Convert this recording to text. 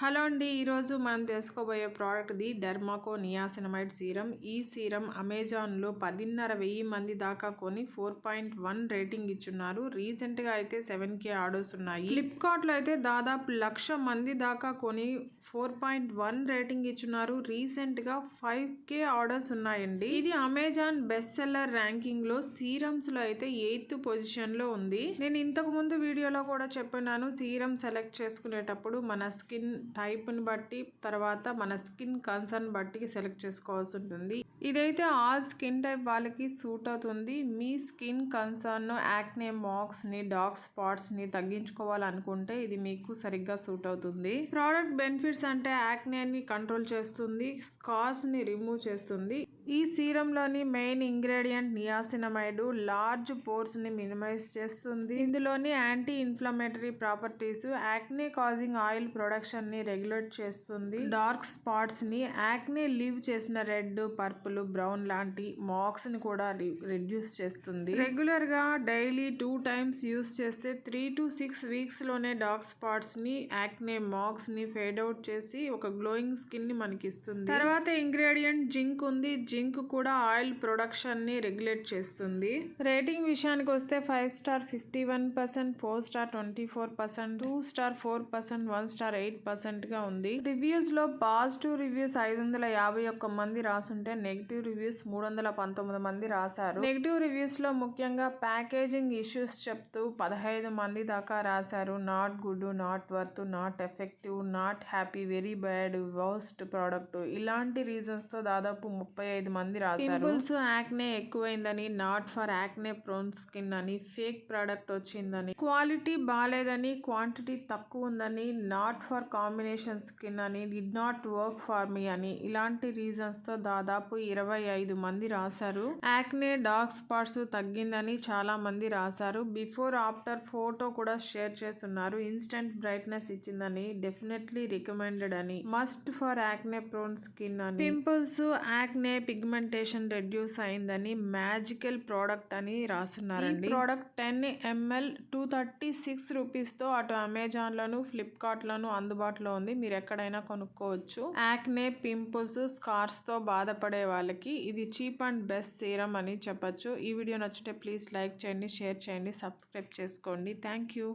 Hello అండి ఈరోజు మనం తెలుసుకోబోయే product the Dermaco niacinamide serum ఈ సీరం అమెజాన్లో పదిన్నర వెయ్యి మంది దాకా కొని ఫోర్ పాయింట్ వన్ రేటింగ్ ఇచ్చున్నారు. రీసెంట్గా అయితే సెవెన్ కే ఆర్డర్స్ ఉన్నాయి. ఫ్లిప్కార్ట్లో అయితే దాదాపు లక్ష మంది దాకా కొని ఫోర్ పాయింట్ వన్ రేటింగ్ ఇచ్చున్నారు. రీసెంట్గా ఫైవ్ కే ఆర్డర్స్ ఉన్నాయండి. ఇది అమెజాన్ బెస్ట్ సెల్లర్ ర్యాంకింగ్లో సీరమ్స్లో అయితే ఎయిత్ పొజిషన్లో ఉంది. నేను ఇంతకు ముందు వీడియోలో కూడా చెప్పినాను సీరం సెలెక్ట్ చేసుకునేటప్పుడు మన స్కిన్ టైప్ని బట్టి తర్వాత మన స్కిన్ కన్సర్న్ బట్టి సెలెక్ట్ చేసుకోవాల్సి ఉంటుంది. ఇదైతే ఆ స్కిన్ టైప్ వాళ్ళకి సూట్ అవుతుంది. మీ స్కిన్ కన్సర్న్ యాక్నే మాక్స్ని డార్క్ స్పాట్స్ని తగ్గించుకోవాలనుకుంటే ఇది మీకు సరిగ్గా సూట్ అవుతుంది. ప్రోడక్ట్ బెనిఫిట్స్ అంటే యాక్నేని కంట్రోల్ చేస్తుంది స్కార్స్ని రిమూవ్ చేస్తుంది. ఈ సీరంలోని మెయిన్ ఇంగ్రీడియంట్ నియాసినమైడ్ లార్జ్ పోర్స్ని మినిమైజ్ చేస్తుంది. ఇందులోని anti inflammatory properties acne causing oil ప్రొడక్షన్ని regulate చేస్తుంది. డార్క్ స్పాట్స్ని యాక్నే లీవ్ చేసిన రెడ్ పర్పుల్ బ్రౌన్ లాంటి మాక్స్ని కూడా రెడ్యూస్ చేస్తుంది. రెగ్యులర్గా డైలీ టూ టైమ్స్ యూస్ చేస్తే త్రీ టు సిక్స్ వీక్స్లోనే డార్క్ స్పాట్స్ని యాక్నే మార్క్స్ని ఫేడ్ అవుట్ చేసి ఒక గ్లోయింగ్ స్కిన్ని మనకి ఇస్తుంది తర్వాత ఇంగ్రీడియంట్ జింక్ ఉంది. జింక్ కూడా ఆయిల్ ప్రొడక్షన్ని రెగ్యులేట్ చేస్తుంది. రేటింగ్ విషయానికి వస్తే five star fifty one percent four star twenty four percent two star four percent one star eight పర్సెంట్గా ఉంది. రివ్యూస్లో పాజిటివ్ రివ్యూస్ ఐదు వందల యాభై ఒక్క మంది రాసుంటే నెగిటివ్ రివ్యూస్ మూడు వందల పంతొమ్మిది మంది రాశారు. నెగిటివ్ రివ్యూస్లో ముఖ్యంగా ప్యాకేజింగ్ ఇష్యూస్ చెప్తూ పదహైదు మంది దాకా రాశారు. Not good not worth not effective not happy very bad worst product ఇలాంటి రీజన్స్తో దాదాపు ముప్పై ఐదు మంది రాశారు. Pimples acne ఎక్కువైందని not for acne prone skin అని ఫేక్ ప్రోడక్ట్ వచ్చిందని క్వాలిటీ బాగాలేదని క్వాంటిటీ తక్కువ ఉందని నాట్ ఫర్ కాంబినేషన్ స్కిన్ అని did not work for me అని ఇలాంటి రీజన్స్తో దాదాపు ఇరవై ఐదు మంది రాశారు. యాక్నే డార్క్ స్పాట్స్ తగ్గిందని చాలా మంది రాశారు. బిఫోర్ ఆఫ్టర్ ఫోటో కూడా షేర్ చేస్తున్నారు. ఇన్స్టెంట్ బ్రైట్నెస్ ఇచ్చిందని డెఫినెట్లీ రికమెండెడ్ అని. Must for acne prone skin అని. పింపుల్స్ యాక్నే పిగ్మెంటేషన్ రెడ్యూస్ అయిందని మ్యాజికల్ ప్రోడక్ట్ అని రాస్తున్నారండి. Product ten ML two thirty six రూపీస్తో అటు అమెజాన్లోను ఫ్లిప్కార్ట్లోను అందుబాటులో ఉంది. మీరు ఎక్కడైనా కొనుక్కోవచ్చు. యాక్నే పింపుల్స్ స్కార్స్తో బాధపడే వాళ్ళకి ఇది చీప్ అండ్ బెస్ట్ సీరం అని చెప్పచ్చు. ఈ వీడియో నచ్చితే ప్లీజ్ లైక్ చేయండి షేర్ చేయండి సబ్స్క్రైబ్ చేసుకోండి. Thank you